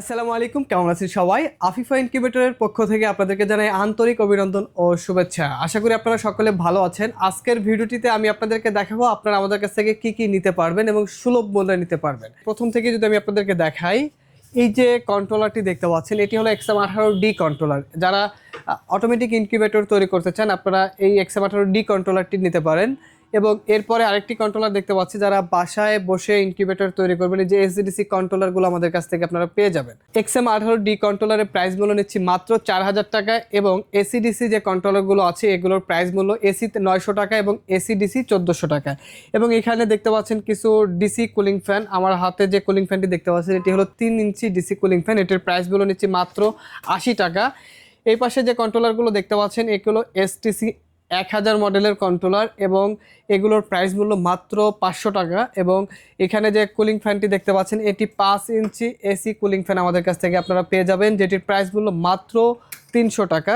আসসালামু আলাইকুম, কেমন আছেন সবাই? আফিফা ইনকিউবেটরের পক্ষ থেকে আপনাদেরকে জানাই আন্তরিক অভিনন্দন ও শুভেচ্ছা। আশা করি আপনারা সকলে ভালো আছেন। আজকের ভিডিওটিতে আমি আপনাদেরকে দেখাবো আপনারা আমাদের কাছ থেকে কি কি নিতে পারবেন এবং সুলভ মূল্যে নিতে পারবেন। প্রথম থেকে যদি আমি আপনাদেরকে দেখাই, এই যে কন্ট্রোলারটি দেখতে পাচ্ছেন, এটি হলো এক্সএম আঠারো ডি কন্ট্রোলার যারা অটোমেটিক ইনকিউবেটর তৈরি করতে চান, আপনারা এই এক্সাম আঠারো ডি কন্ট্রোলারটি নিতে পারেন। এবং এরপরে আরেকটি কন্ট্রোলার দেখতে পাচ্ছি যারা বাসায় বসে ইনকিউবেটর তৈরি করবেন যে এসডিডিসি কন্ট্রোলারগুলো আমাদের কাছ থেকে আপনারা পেয়ে যাবেন। এক্সএম আঠারো ডি কন্ট্রোলারের প্রাইস মূল্য নিচ্ছি মাত্র চার হাজার টাকা এবং এসিডিসি যে কন্ট্রোলারগুলো আছে, এগুলোর প্রাইস মূল্য এসিতে নয়শো টাকা এবং এসিডিসি চোদ্দোশো টাকা। এবং এখানে দেখতে পাচ্ছেন কিছু ডিসি কুলিং ফ্যান আমার হাতে যে কুলিং ফ্যানটি দেখতে পাচ্ছেন, এটি হলো তিন ইঞ্চি ডিসি কুলিং ফ্যান এটির প্রাইস মূল্য নিচ্ছি মাত্র আশি টাকা। এই পাশে যে কন্ট্রোলারগুলো দেখতে পাচ্ছেন, এগুলো এসটিসি এক হাজার মডেলের কন্ট্রোলার এবং এগুলোর প্রাইস মাত্র পাঁচশো টাকা এবং এখানে যে কুলিং ফ্যানটি দেখতে পাচ্ছেন, এটি পাঁচ ইঞ্চি এসি কুলিং ফ্যান আমাদের কাছ থেকে আপনারা পেয়ে যাবেন, যেটির প্রাইস মাত্র তিনশো টাকা।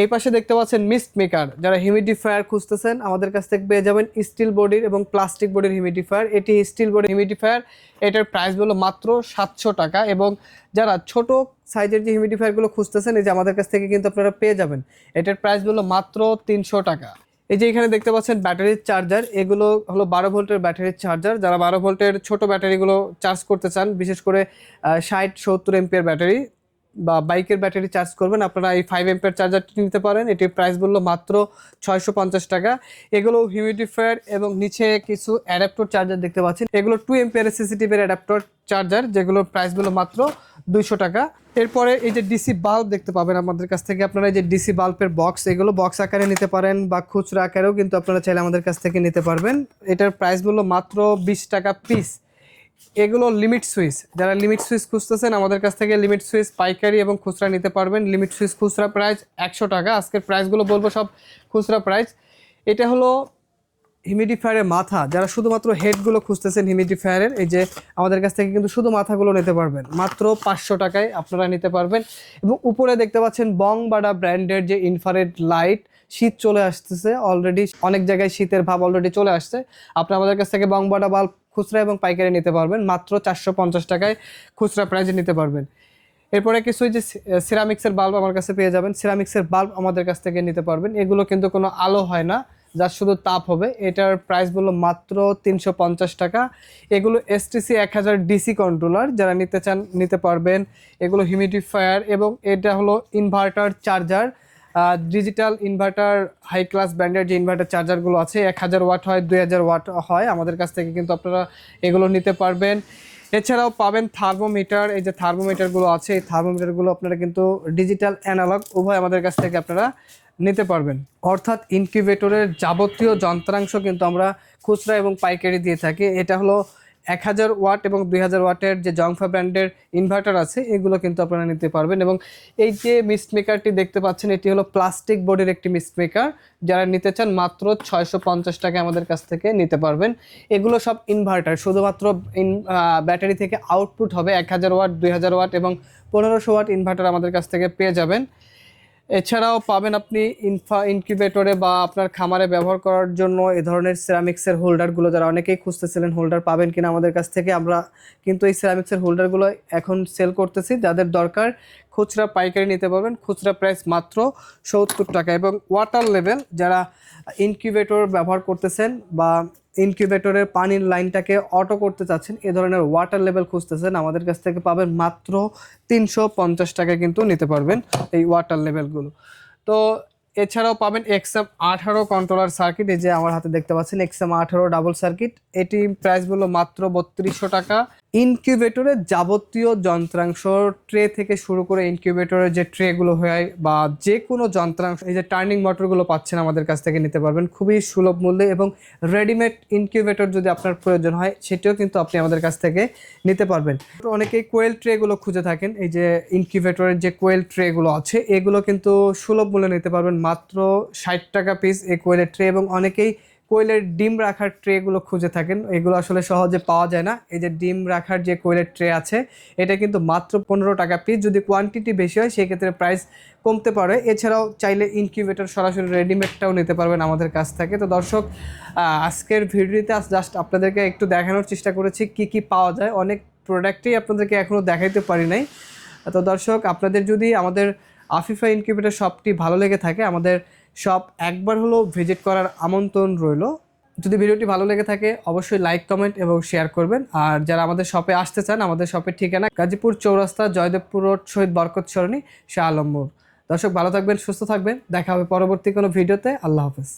এই পাশে দেখতে পাচ্ছেন মিস্ট মেকার যারা হিউমিডিফায়ার খুঁজতেছেন, আমাদের কাছ থেকে পেয়ে যাবেন স্টিল বডির এবং প্লাস্টিক বডির হিউমিডিফায়ার এটি স্টিল বডির হিউমিডিফায়ার এটার প্রাইস হলো মাত্র সাতশো টাকা এবং যারা ছোট সাইজের যে হিউমিডিফায়ারগুলো খুঁজতেছেন, এই যে আমাদের কাছ থেকে কিন্তু আপনারা পেয়ে যাবেন। এটার প্রাইস হলো মাত্র তিনশো টাকা। এই যে এখানে দেখতে পাচ্ছেন ব্যাটারির চার্জার এগুলো হলো বারো ভোল্টের ব্যাটারির চার্জার যারা বারো ভোল্টের ছোট ব্যাটারিগুলো চার্জ করতে চান, বিশেষ করে ষাট, সত্তর এমপিয়ার ব্যাটারি বা বাইকের ব্যাটারি চার্জ করবেন, আপনারা এই ফাইভ এম্পের চার্জারটি নিতে পারেন। এটির প্রাইস বলল মাত্র ছয়শো পঞ্চাশ টাকা। এগুলো হিউমিডিফায়ার এবং নিচে কিছু অ্যাডাপ্টর চার্জার দেখতে পাচ্ছেন। এগুলো টু এম্পিয়ার সিসিটিভির অ্যাডাপ্টর চার্জার যেগুলোর প্রাইস বলল মাত্র দুইশো টাকা। এরপরে এই যে ডিসি বাল্ব দেখতে পাবেন আমাদের কাছ থেকে। আপনারা এই যে ডিসি বাল্বের বক্স এগুলো বক্স আকারে নিতে পারেন বা খুচরা আকারেও কিন্তু আপনারা চাইলে আমাদের কাছ থেকে নিতে পারবেন। এটার প্রাইস বলল মাত্র বিশ টাকা পিস এগুলো লিমিট সুইচ যারা লিমিট সুইচ খুঁজতেছেন, আমাদের কাছ থেকে লিমিট সুইচ পাইকারি এবং খুচরা নিতে পারবেন। লিমিট সুইচ খুচরা প্রাইস একশো টাকা। আজকের প্রাইসগুলো বলব সব খুচরা প্রাইস এটা হলো হিউমিডিফায়ারের মাথা। যারা শুধুমাত্র হেডগুলো খুঁজতেছেন হিউমিডিফায়ারের এই যে আমাদের কাছ থেকে কিন্তু শুধু মাথাগুলো নিতে পারবেন। মাত্র পাঁচশো টাকায় আপনারা নিতে পারবেন। এবং উপরে দেখতে পাচ্ছেন বং বাডা ব্র্যান্ডের যে ইনফারেড লাইট শীত চলে আসতেছে। অলরেডি অনেক জায়গায় শীতের ভাব অলরেডি চলে আসছে। আপনি আমাদের কাছ থেকে বংবাডা বাল্ব খুচরা এবং পাইকারি নিতে পারবেন। মাত্র চারশো পঞ্চাশ টাকায় খুচরা প্রাইজে নিতে পারবেন। এরপরে কিছু যে সিরামিক্সের বাল্ব আমার কাছে পেয়ে যাবেন। সিরামিক্সের বাল্ব আমাদের কাছ থেকে নিতে পারবেন। এগুলো কিন্তু কোনো আলো হয় না যার শুধু তাপ হবে। এটার প্রাইস বলল মাত্র তিনশো পঞ্চাশ টাকা। এগুলো এসটিসি এক হাজার ডিসি কন্ট্রোলার যারা নিতে চান, নিতে পারবেন। এগুলো হিউমিডিফায়ার এবং এটা হলো inverter charger digital inverter high class ব্র্যান্ডের যে ইনভার্টার চার্জারগুলো আছে, এক হাজার ওয়াট হয়, দুই হাজার ওয়াট হয়, আমাদের কাছ থেকে কিন্তু আপনারা এগুলো নিতে পারবেন। এছাড়াও পাবেন থার্মোমিটার এই যে থার্মোমিটারগুলো আছে, এই থার্মোমিটারগুলো আপনারা কিন্তু ডিজিটাল অ্যানালগ উভয় আমাদের কাছ থেকে আপনারা নিতে পারবেন। অর্থাৎ ইনকিউবেটরের যাবতীয় যন্ত্রাংশ কিন্তু আমরা খুচরা এবং পাইকারি দিয়ে থাকি। এটা হলো এক হাজার ওয়াট এবং দুই হাজার ওয়াটের যে জংফা ব্র্যান্ডের ইনভার্টার আছে, এগুলো কিন্তু আপনারা নিতে পারবেন। এবং এই যে মিস্ট মেকারটি দেখতে পাচ্ছেন, এটি হলো প্লাস্টিক বোর্ডের একটি মিস্ট মেকার যারা নিতে চান, মাত্র ছয়শো পঞ্চাশ টাকা আমাদের কাছ থেকে নিতে পারবেন। এগুলো সব ইনভার্টার শুধুমাত্র ইন ব্যাটারি থেকে আউটপুট হবে এক হাজার ওয়াট, দুই হাজার ওয়াট এবং পনেরোশো ওয়াট ইনভার্টার আমাদের কাছ থেকে পেয়ে যাবেন। এছাড়াও পাবেন আপনি ইনফা ইনকিউবেটরে বা আপনার খামারে ব্যবহার করার জন্য এ ধরনের সিরামিক্সের হোল্ডারগুলো যারা অনেকেই খুঁজতেছিলেন হোল্ডার পাবেন কিনা আমাদের কাছ থেকে, আমরা কিন্তু এই সিরামিক্সের হোল্ডারগুলো এখন সেল করতেছি। যাদের দরকার খুচরা পাইকারি নিতে পারবেন। খুচরা প্রাইস মাত্র সত্তর টাকা এবং ওয়াটার লেভেল যারা ইনকিউবেটর ব্যবহার করতেছেন বা ইনকিউবেটরের পানির লাইনটাকে অটো করতে চাচ্ছেন, এ ধরনের ওয়াটার লেভেল খুঁজতেছেন, আমাদের কাছ থেকে পাবেন মাত্র তিনশো পঞ্চাশ টাকা কিন্তু নিতে পারবেন এই ওয়াটার লেভেলগুলো তো এছাড়াও পাবেন এক্সএম আঠারো কন্ট্রোলার সার্কিট এই যে আমার হাতে দেখতে পাচ্ছেন এক্সএম আঠারো ডাবল সার্কিট এটি প্রাইসগুলো মাত্র বত্রিশশো টাকা। ইনকিউবেটরের যাবতীয় যন্ত্রাংশ ট্রে থেকে শুরু করে ইনকিউবেটরের যে ট্রেগুলো হয় বা যে কোনো যন্ত্রাংশ, এই যে টার্নিং মোটরগুলো পাচ্ছেন আমাদের কাছ থেকে নিতে পারবেন, খুবই সুলভ মূল্যে এবং রেডিমেড ইনকিউবেটর যদি আপনার প্রয়োজন হয়, সেটিও কিন্তু আপনি আমাদের কাছ থেকে নিতে পারবেন। অনেকেই কোয়েল ট্রেগুলো খুঁজে থাকেন, এই যে ইনকিউবেটরের যে কোয়েল ট্রেগুলো আছে, এগুলো কিন্তু সুলভ মূল্যে নিতে পারবেন মাত্র ষাট টাকা পিস এই কোয়েলের ট্রে এবং অনেকেই কোয়েলের ডিম রাখার ট্রেগুলো খুঁজে থাকেন। এগুলো আসলে সহজে পাওয়া যায় না। এই যে ডিম রাখার যে কোয়েলের ট্রে আছে, এটা কিন্তু মাত্র পনেরো টাকা পিস যদি কোয়ান্টিটি বেশি হয়, সেক্ষেত্রে প্রাইস কমতে পারে। এছাড়াও চাইলে ইনকিউবেটর সরাসরি রেডিমেডটাও নিতে পারবেন আমাদের কাছ থেকে। তো দর্শক আজকের ভিডিওতে জাস্ট আপনাদেরকে একটু দেখানোর চেষ্টা করেছি কি কি পাওয়া যায়। অনেক প্রোডাক্টই আপনাদেরকে এখনও দেখাইতে পারি নাই। তো দর্শক, আপনাদের যদি আমাদের আফিফা ইনকিউবেটার শপটি ভালো লেগে থাকে, আমাদের শপ একবার হলো ভিজিট করার আমন্ত্রণ রইল। যদি ভিডিওটি ভালো লেগে থাকে, অবশ্যই লাইক কমেন্ট এবং শেয়ার করবেন। আর যারা আমাদের শপে আসতে চান, আমাদের শপের ঠিকানা গাজীপুর চৌরাস্তা, জয়দেবপুর রোড, শহীদ বরকত সরণি, শাহ আলম্বর দর্শক, ভালো থাকবেন, সুস্থ থাকবেন। দেখা হবে পরবর্তী কোনো ভিডিওতে। আল্লাহ হাফেজ।